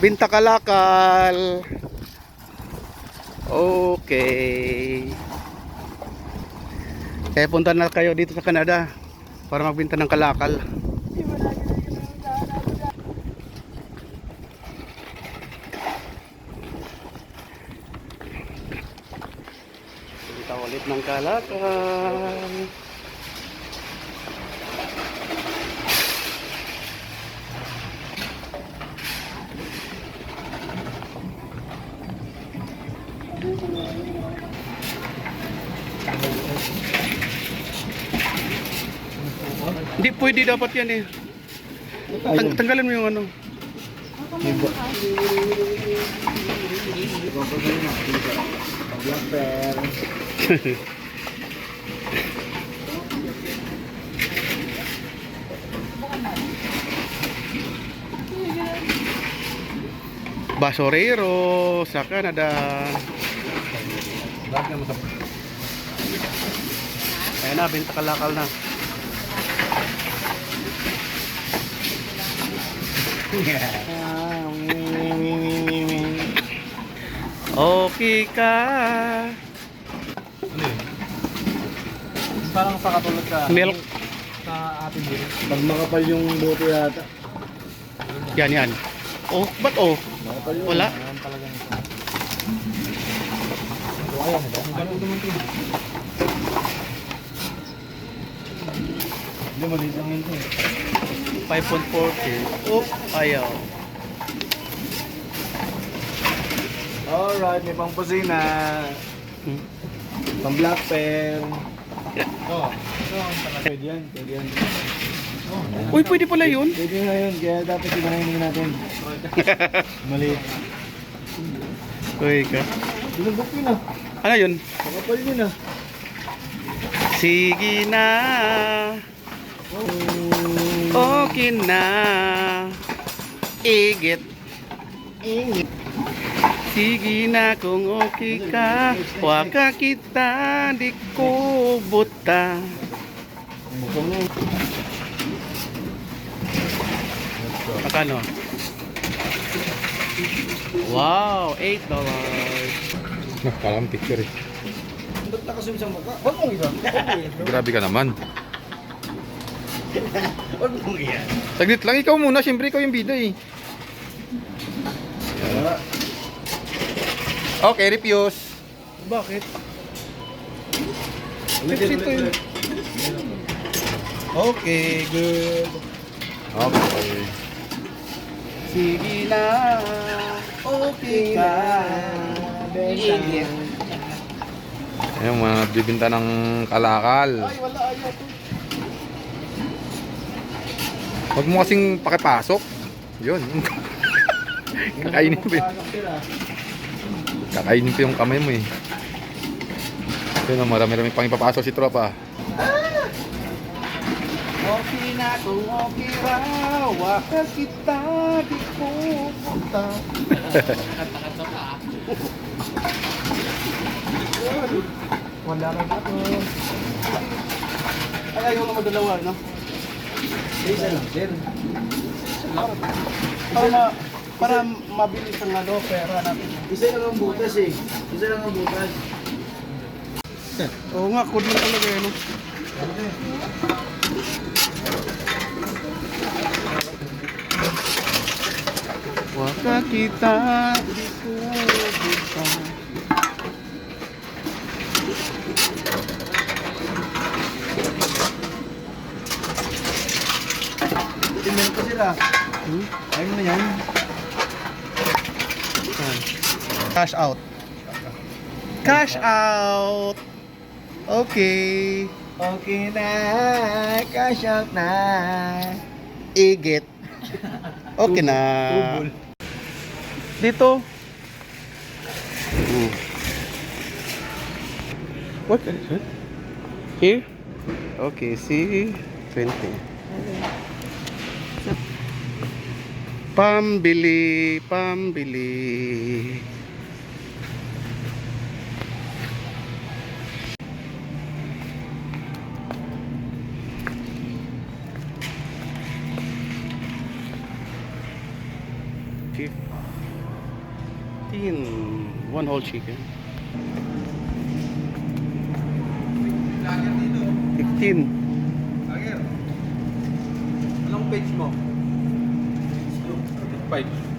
Binta kalakal. Okay. Kaya punta na kayo dito sa Canada para magbinta ng kalakal. Punta ulit ng kalakal. Hindi pwede dapat yan eh. Tang- tanggalan mo yung ano. Basorero sa Canada. Black naman sa... Ayan na, binta kalakal na. Okay ka. Ano yun? Parang sa katulad ka. Milk. Sa atin din. Pag makapal yung bote yata. Yan, yan. Oh, ba't oh? Makapal yun. Wala. Ayan talaga ito. So, ayan. Ganun naman ito. Hindi, maliit lang yun ito eh. 5.40. Oh, ayaw. Alright, may pang pusina. Hmm. Pang black pen. Oo. Oh, pwede yan. Pwede yan. Uy, pwede pala yun. Pwede nga yun. Kaya dapat sinahin natin. Maliit. Uy ka. Binubok yun ah. Ano yun? Makapal yun ah. Sige na. Oh. Okay na. Igit. Ingit. Sige na kung okay ka. Waka kita, di ko buta. Magkano? Wow, $8. dollars. Parang picture eh. Ba't nakasum sa mukha? Huwag mong iba. Grabe ka naman. Huwag mong iyan. Saglit lang, ikaw muna. Siyempre ikaw yung bida eh. Okay, refuse. Bakit? Ulit, ito yun. Okay, good. Okay. Sige na. Okay ka. Igit. Ayun, mga bibinta ng kalakal. Ay, wala ayaw to. Huwag mo kasing pakipasok. Yun. Kakainin ko eh. Kakainin ko yung kamay mo eh. Yun, marami-rami pang ipapasok si tropa. Okay na kung okay raw. Waka kita, di ko punta. Wala ka na to. Ay, ayaw na madalawa, no? Lang, sir. Para, para mabilis ang ano, pera natin. Isa lang ang butas eh. Isa lang ang butas. Oo nga, kunin talaga yun. No? Waka kita, di ko buta. Sila. Hmm? Mo na yan. Cash out. Cash out. Okay. Okay na. Cash out na. Igit. Okay na. Dito. Mm. What is it? Here? Okay, see? 20. Pambili, pambili. Fif- 15. One whole chicken. 15. 拜。